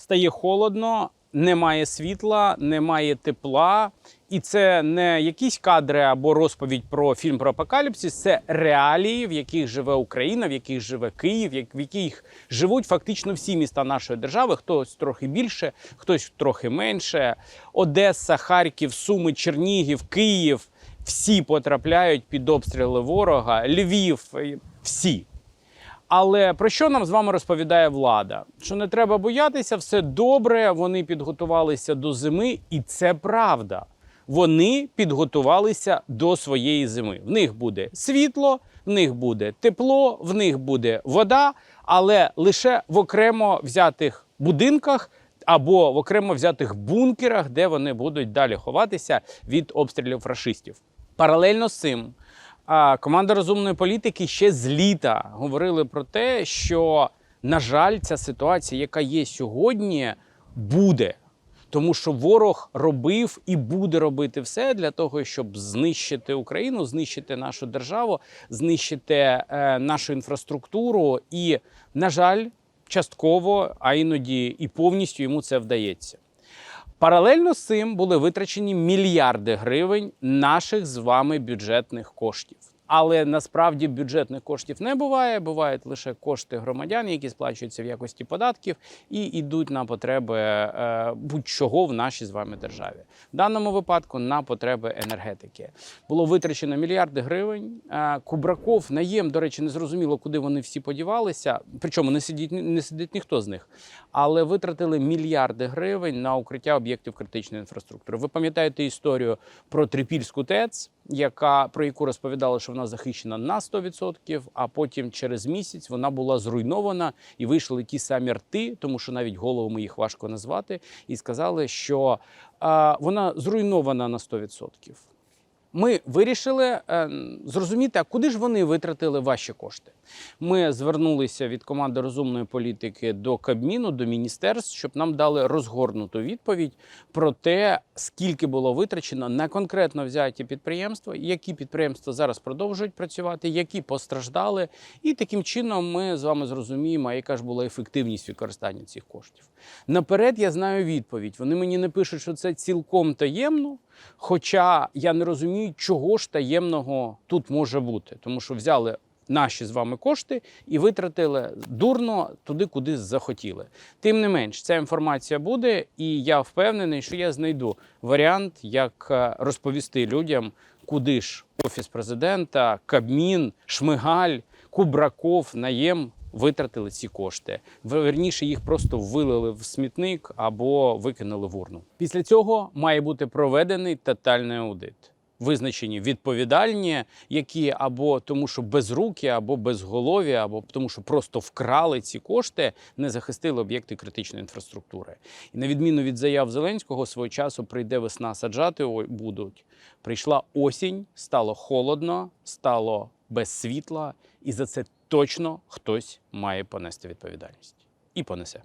стає холодно, немає світла, немає тепла. І це не якісь кадри або розповідь про фільм про апокаліпсис, це реалії, в яких живе Україна, в яких живе Київ, в яких живуть фактично всі міста нашої держави. Хтось трохи більше, хтось трохи менше. Одеса, Харків, Суми, Чернігів, Київ. Всі потрапляють під обстріли ворога, Львів, всі. Але про що нам з вами розповідає влада? Що не треба боятися, все добре. Вони підготувалися до зими, і це правда. Вони підготувалися до своєї зими. В них буде світло, в них буде тепло, в них буде вода, але лише в окремо взятих будинках або в окремо взятих бункерах, де вони будуть далі ховатися від обстрілів фашистів. Паралельно з цим команда розумної політики ще з літа говорили про те, що, на жаль, ця ситуація, яка є сьогодні, буде. Тому що ворог робив і буде робити все для того, щоб знищити Україну, знищити нашу державу, знищити е, нашу інфраструктуру. І, на жаль, частково, а іноді і повністю йому це вдається. Паралельно з цим були витрачені мільярди гривень наших з вами бюджетних коштів. Але насправді бюджетних коштів не буває. Бувають лише кошти громадян, які сплачуються в якості податків і йдуть на потреби е, будь-чого в нашій з вами державі. В даному випадку на потреби енергетики було витрачено мільярди гривень. Е, Кубраков, наєм, до речі, не зрозуміло, куди вони всі подівалися. Причому не сидить не сидить ніхто з них, але витратили мільярди гривень на укриття об'єктів критичної інфраструктури. Ви пам'ятаєте історію про Трипільську ТЕЦ, яка про яку розповідали, що вона захищена на 100%, а потім через місяць вона була зруйнована і вийшли ті самі рти, тому що навіть головами їх важко назвати, і сказали, що е, вона зруйнована на 100%. Ми вирішили е, зрозуміти, а куди ж вони витратили ваші кошти. Ми звернулися від команди розумної політики до Кабміну, до міністерств, щоб нам дали розгорнуту відповідь про те, скільки було витрачено на конкретно взяті підприємства, які підприємства зараз продовжують працювати, які постраждали. І таким чином ми з вами зрозуміємо, яка ж була ефективність використання цих коштів. Наперед я знаю відповідь. Вони мені не пишуть, що це цілком таємно. Хоча я не розумію, чого ж таємного тут може бути, тому що взяли наші з вами кошти і витратили дурно туди, куди захотіли. Тим не менш, ця інформація буде, і я впевнений, що я знайду варіант, як е, розповісти людям, куди ж офіс президента, Кабмін, Шмигаль, Кубраков, Наєм витратили ці кошти. Верніше їх просто вилили в смітник або викинули в урну. Після цього має бути проведений тотальний аудит. Визначені відповідальні, які або тому, що безрукі, або безголові, або тому, що просто вкрали ці кошти, не захистили об'єкти критичної інфраструктури. І на відміну від заяв Зеленського, свого часу прийде весна, саджати будуть. Прийшла осінь, стало холодно, стало без світла, і за це точно хтось має понести відповідальність і понесе.